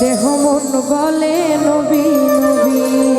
দেহ মন বলে নবী নবী।